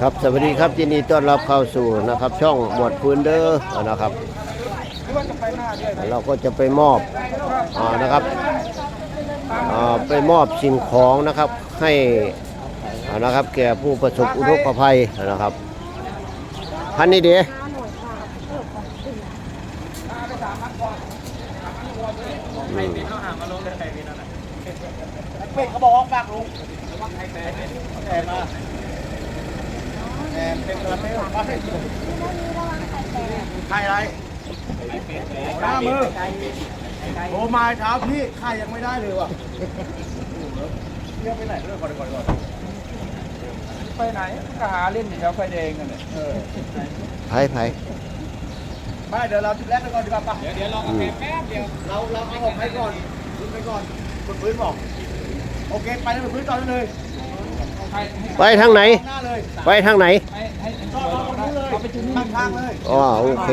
ครับสวัสดีครับยินดีต้อนรับเข้าสู่นะครับ ช่องหมวดพื้นเด้อนะครับ เราก็จะไปมอบอานะครับอ่าไปมอบสิ่งของนะครับให้อ่านะครับ แก่ผู้ประสบอุทกภัยนะครับพันนี้เดีอืมเป็ดเขาบอกว่าฝากลุงแอบมา แอบเป็นอะไรไม่รู้ใครอะไรหน้ามือโอ้มาเท้าพี่ใครยังไม่ได้เลยว่ะเรียกไปไหนเรื่องก่อนก่อนก่อนไปไหนก็หาเล่นอยู่แถวไฟแดงกันเลยเออไผ่ไผ่ไม่เดี๋ยวเราจุดแรกไปก่อนดีกว่าปะเดี๋ยวเดี๋ยวรออืมเราเราเอาออกไปก่อนพื้นไปก่อนบนพื้นบอกโอเคไปเลยบนพื้นต่อได้เลยให้ ไปทางไหนหน้าเลยไปทางไหนให้ให้ก็เราบนพื้นเลยเอาไปจุดนี้ข้างๆเลยอ๋อโอเค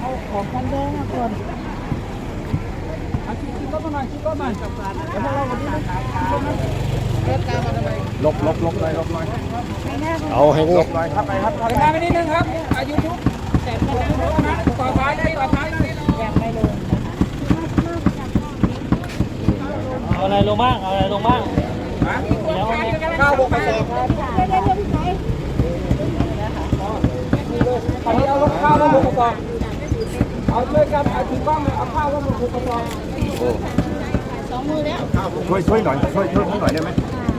เอาของกันแดงมาก่อนเอาชิคก็มาหน่อยชิคก็มาเดี๋ยวพวกเราก็ดีนะชิคก็มา ลบลบลบเลยลบเลยเอาให้นี่ลอยครับไปครับเดี๋ยวมาไปนิดนึงครับอายุทุกแต่ไม่ได้นะต่อท้ายได้ต่อท้ายได้เอาอะไรลงบ้างเอาอะไรลงบ้างข้าวบกไปสอบอันนี้เอาข้าวลงบกสอบเอาช่วยกันเอาถึงบ้างเลยเอาข้าวลงบกสอบช่วยช่วยหน่อยช่วยช่วยหน่อยได้ไหม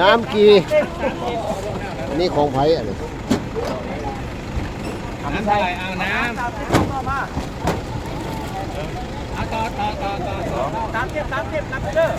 น้ำกีนี่ของไผ่อะไรน้ำไทยเอาน้ำเอาต่อต่อต่อต่อต่อสามเทียบสามเทียบนับไปเด้อ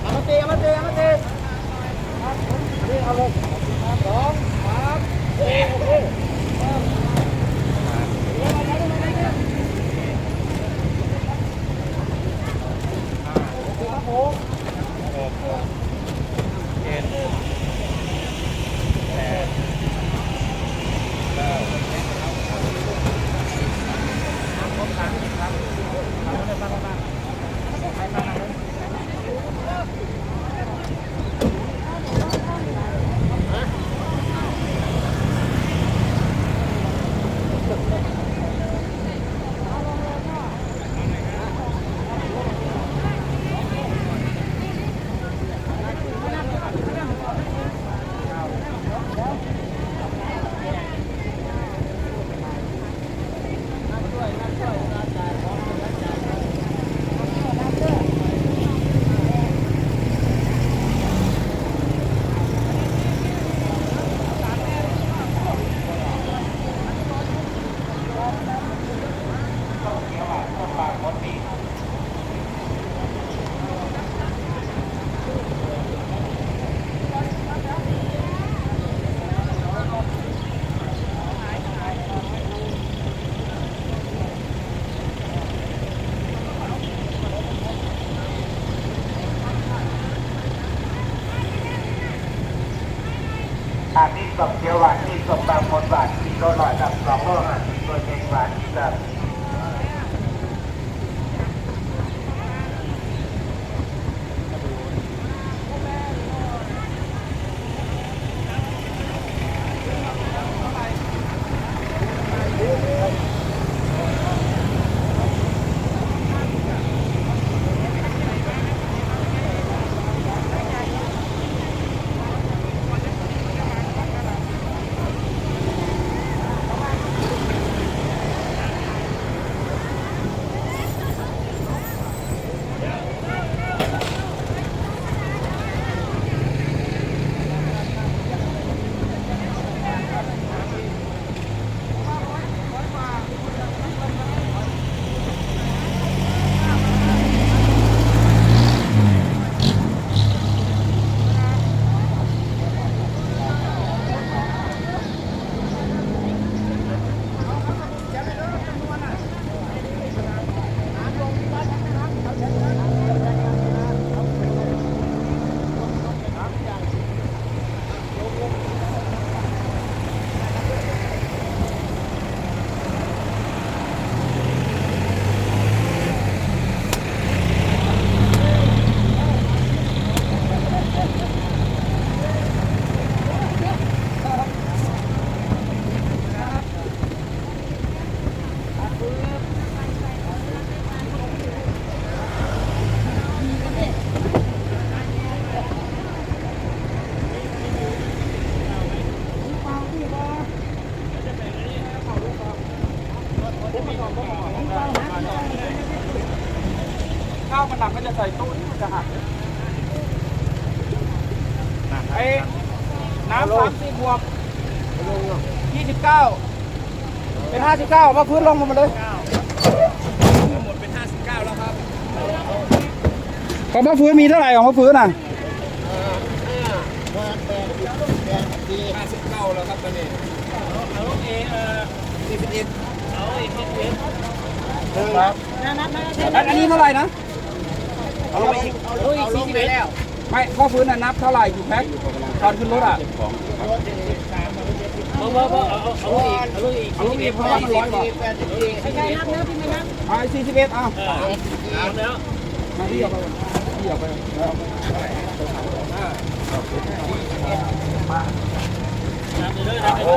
เอามาตีเอามาตีเอามาตี นี่ อามีสบเขียวหวานมีสมบางคนหวานมีตัวหล่อยกับสองโลหะมีตัวเองหวานที่แบบ ข้าวมันหนักก็จะใส่ตู้นี่มันจะหักไอ้น้ำสามสี่บวกยี่สิบเก้าเป็นห้าสิบเก้ามาพื้นลงมาเลยหมดเป็นห้าสิบเก้าแล้วครับของมะฟื้นมีเท่าไหร่ของมะฟื้นน่ะห้าสิบเก้าแล้วครับตอนนี้เอาเอเออสี่สิบเอ็ดเอาอีกนิดเดียวครับอันนี้เท่าไหร่นะเอาลงไปอีกเอาอีกสี่สิบเอ็ดแล้วไม่พ่อฟื้นน่ะนับเท่าไหร่กี่แพ็คตอนขึ้นรถอะเพราะว่าเพราะเอาเอาเอาอีกเอาอีกเอาลูกอีกเพราะว่ามันร้อยกว่าไม่ใช่นับเนื้อพี่ไม่นับไอ้สี่สิบเอ็ดอ้าวเออน้ำแล้วมาที่เอาไปที่เอาไปน้ำไปเลยน้ำไปเลย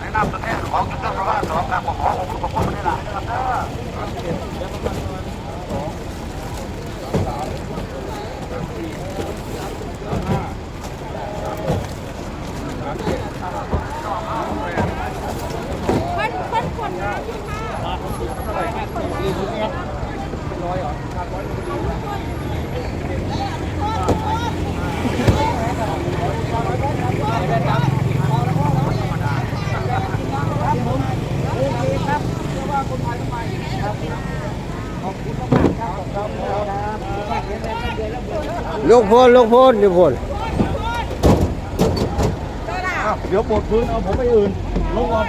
แนะนำตัวแทนของจุดเริ่มต้นสองการปกครองของคุณปกครองไม่ได้หลายนะครับเด้อคนคนคนน้ำที่ห้า ลูกพลลูกพลลูกพลเดี๋ยวปวดพื้นเอาผมไปอื่นลงก่อน